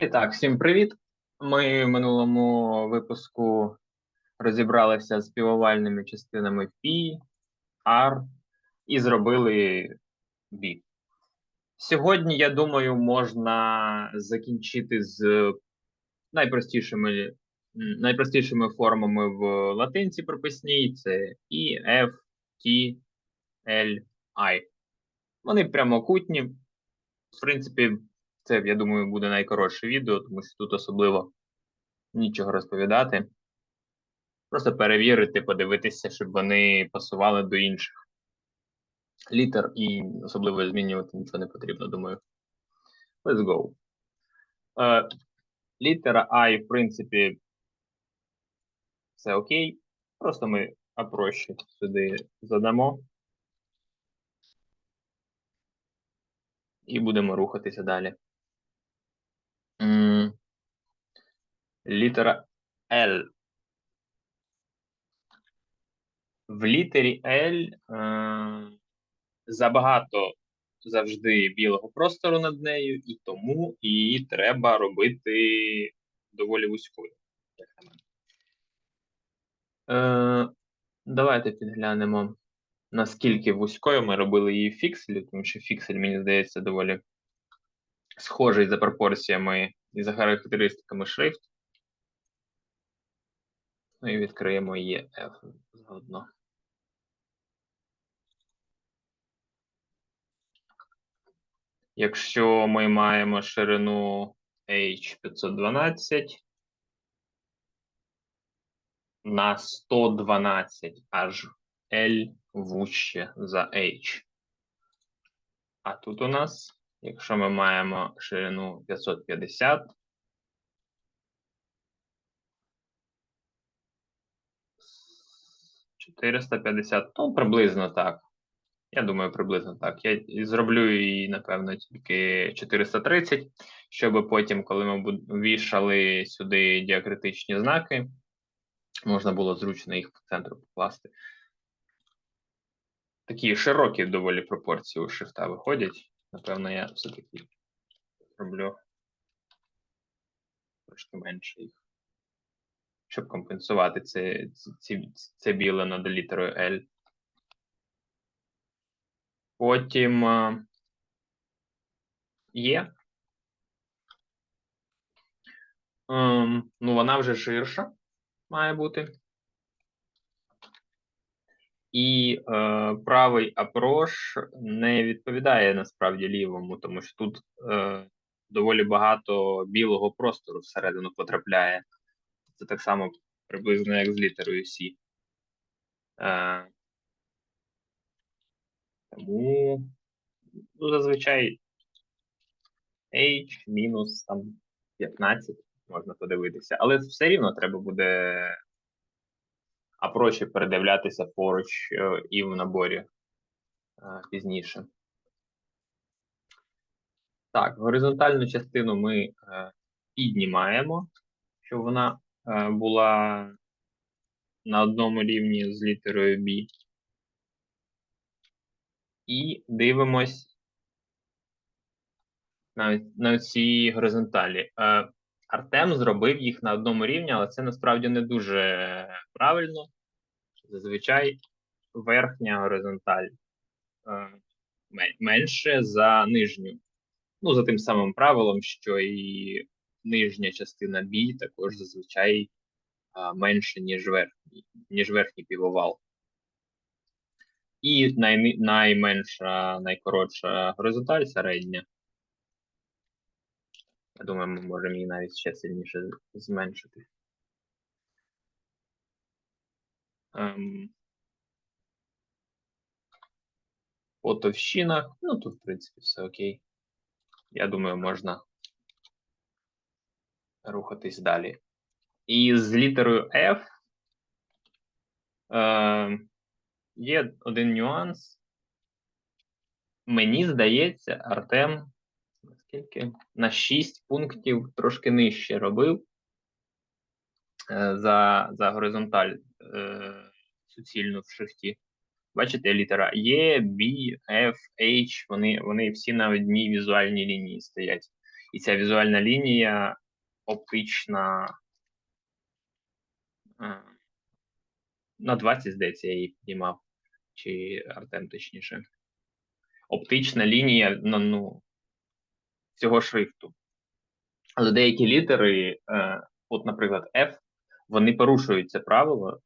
І так, всім привіт. Ми в минулому випуску розібралися з півовальними частинами P, R і зробили B. Сьогодні, я думаю, можна закінчити з найпростішими, найпростішими формами в латинці прописній: це I, F, T, L, I. Вони прямокутні. В принципі, це, я думаю, буде найкоротше відео, тому що тут особливо нічого розповідати. Просто перевірити, подивитися, щоб вони пасували до інших літер і особливо змінювати нічого не потрібно, думаю. Let's go. Е, літера I, в принципі, все окей. Просто ми опроще сюди задамо. І будемо рухатися далі. Літера L. В літері L е, забагато завжди білого простору над нею, і тому її треба робити доволі вузькою. Е, давайте підглянемо, наскільки вузькою ми робили її фікселі, тому що фіксель, мені здається, доволі схожий за пропорціями і за характеристиками шрифт. Ну і відкриємо EF заодно. Якщо ми маємо ширину H512 на 112 аж L вужче за H. А тут у нас, якщо ми маємо ширину 550, Чотириста п'ятдесят, ну, приблизно так. Я думаю, приблизно так. Я зроблю її, напевно, тільки 430, щоб потім, коли ми вішали сюди діакритичні знаки, можна було зручно їх по центру покласти. Такі широкі доволі пропорції у шрифта виходять. Напевно, я все-таки зроблю трошки менше їх. Щоб компенсувати це, це, це біле над літерою L. Потім е, є. Ем, ну, вона вже ширша має бути. І е, правий апрош не відповідає насправді лівому, тому що тут е, доволі багато білого простору всередину потрапляє. Це так само приблизно як з літерою C. Е, тому ну, зазвичай H мінус там 15 можна подивитися, але все рівно треба буде апрочі передивлятися поруч е, і в наборі е, пізніше. Так, горизонтальну частину ми е, піднімаємо, щоб вона була на одному рівні з літерою B. І дивимось на, на ці горизонталі. Артем зробив їх на одному рівні, але це насправді не дуже правильно. Зазвичай верхня горизонталь е, менше за нижню. Ну, за тим самим правилом, що і нижня частина бій також зазвичай е, менше, ніж верхній, ніж верхній півовал. І най, найменша, найкоротша горизонталь середня. Я думаю, ми можемо її навіть ще сильніше зменшити. Ем, по ну тут, в принципі, все окей. Я думаю, можна рухатись далі. І з літерою F е, є один нюанс. Мені здається, Артем наскільки на 6 пунктів трошки нижче робив е, за, за горизонталь е, суцільну в шрифті. Бачите, літера Е, B, F, H, вони, вони всі на одній візуальній лінії стоять. І ця візуальна лінія оптична. е, На 20, здається, я її піднімав, чи Артем точніше. Оптична лінія на ну, цього шрифту. Але деякі літери, е, от, наприклад, F, вони порушують це правило,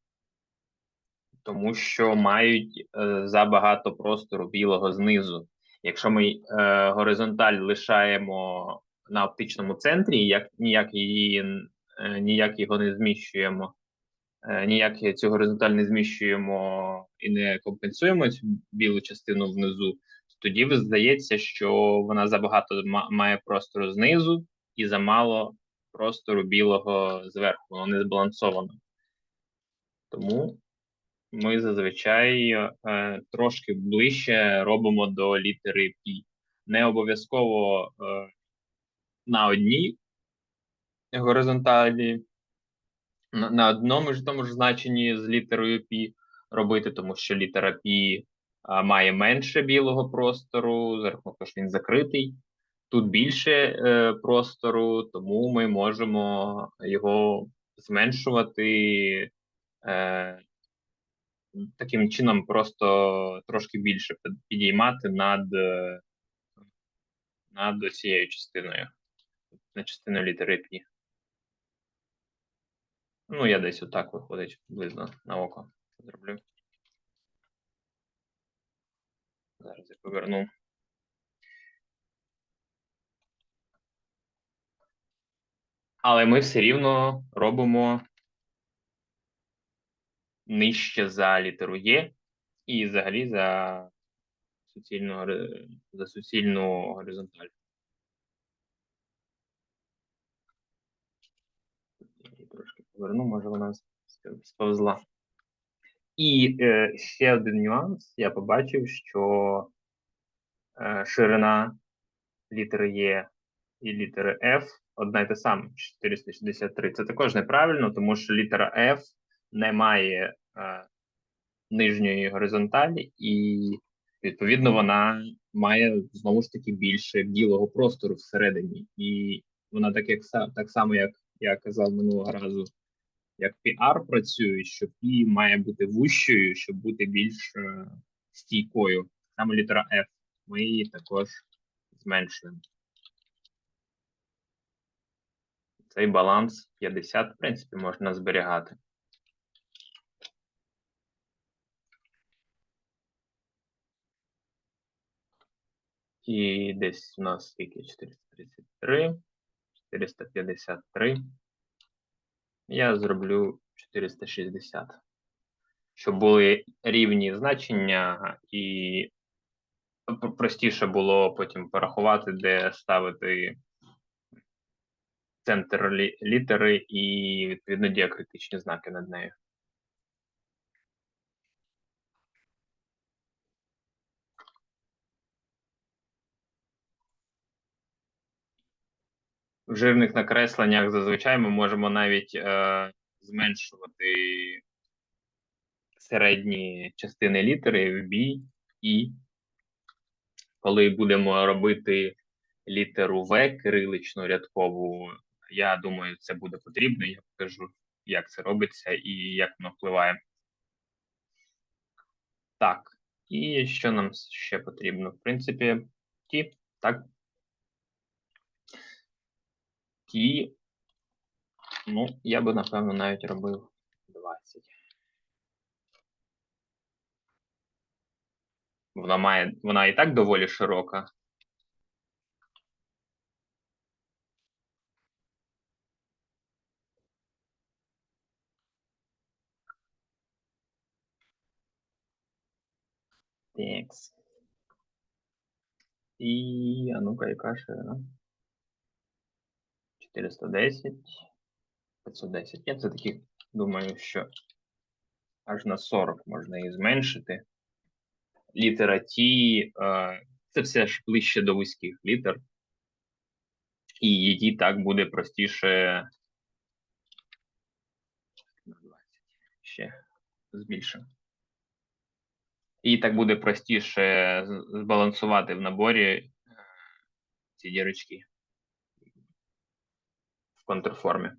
тому що мають е, забагато простору білого знизу. Якщо ми е, горизонталь лишаємо на оптичному центрі, як ніяк її е, ніяк його не зміщуємо, е, ніяк цю горизонталь не зміщуємо і не компенсуємо цю білу частину внизу, тоді здається, що вона забагато має простору знизу і замало простору білого зверху, воно не збалансовано. Тому ми зазвичай е, трошки ближче робимо до літери Пі. Не обов'язково е, на одній горизонталі, на, на одному ж тому ж значенні з літерою Пі робити, тому що літера Пі має менше білого простору, за рахунок того, що він закритий. Тут більше е, простору, тому ми можемо його зменшувати. Е, таким чином просто трошки більше підіймати над, е, над цією частиною, на частину літери Пі. Ну, я десь отак виходить приблизно на око зроблю. Зараз я поверну. Але ми все рівно робимо нижче за літеру Є і взагалі за суцільну, за суцільну горизонталь. Трошки поверну, може вона сповзла. І е, ще один нюанс. Я побачив, що е, ширина літери Є і літери F одна й та сама 463. Це також неправильно, тому що літера F не має е, нижньої горизонталі, і відповідно вона має знову ж таки більше білого простору всередині. І вона так як так само, як я казав минулого разу, як PR працює, що P має бути вущою, щоб бути більш е, стійкою. Саме літера F. Ми її також зменшуємо. Цей баланс 50, в принципі, можна зберігати. І десь у нас скільки? 433, 453. Я зроблю 460. Щоб були рівні значення, і простіше було потім порахувати, де ставити центр літери і відповідно діакритичні знаки над нею. В жирних накресленнях зазвичай ми можемо навіть е, зменшувати середні частини літери в бій і коли будемо робити літеру В кириличну рядкову, я думаю, це буде потрібно. Я покажу, як це робиться і як воно впливає. Так, і що нам ще потрібно? В принципі, ті, так. Ті, ну, я би, напевно, навіть робив 20. Вона має, вона і так доволі широка. Текс. І, а ну-ка, яка ширина? 410, 510. Я все-таки думаю, що аж на 40 можна її зменшити. Літера Т, е, це все ж ближче до вузьких літер. І її так буде простіше на 20. Ще збільшимо. І так буде простіше збалансувати в наборі е, ці дірочки контрформі.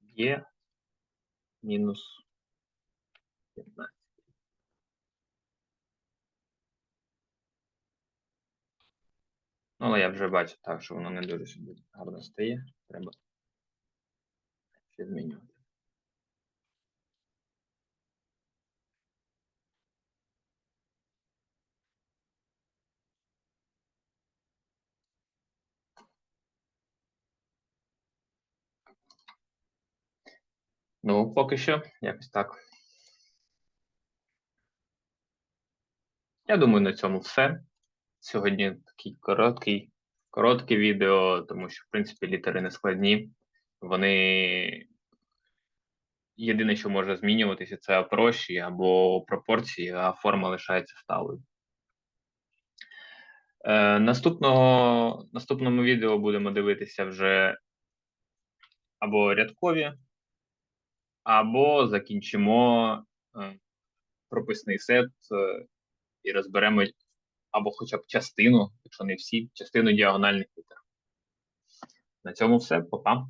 Є мінус 15. Ну, але я вже бачу так, що воно не дуже собі гарно стає. Треба ще змінювати. Ну, поки що, якось так. Я думаю, на цьому все. Сьогодні такий короткий, коротке відео, тому що, в принципі, літери не складні. Вони єдине, що може змінюватися, це отрощі або пропорції, а форма лишається сталою. Е, наступного, наступному відео будемо дивитися вже або рядкові, або закінчимо е, прописний сет е, і розберемо або хоча б частину, якщо не всі, частину діагональних літер. На цьому все, Па-па.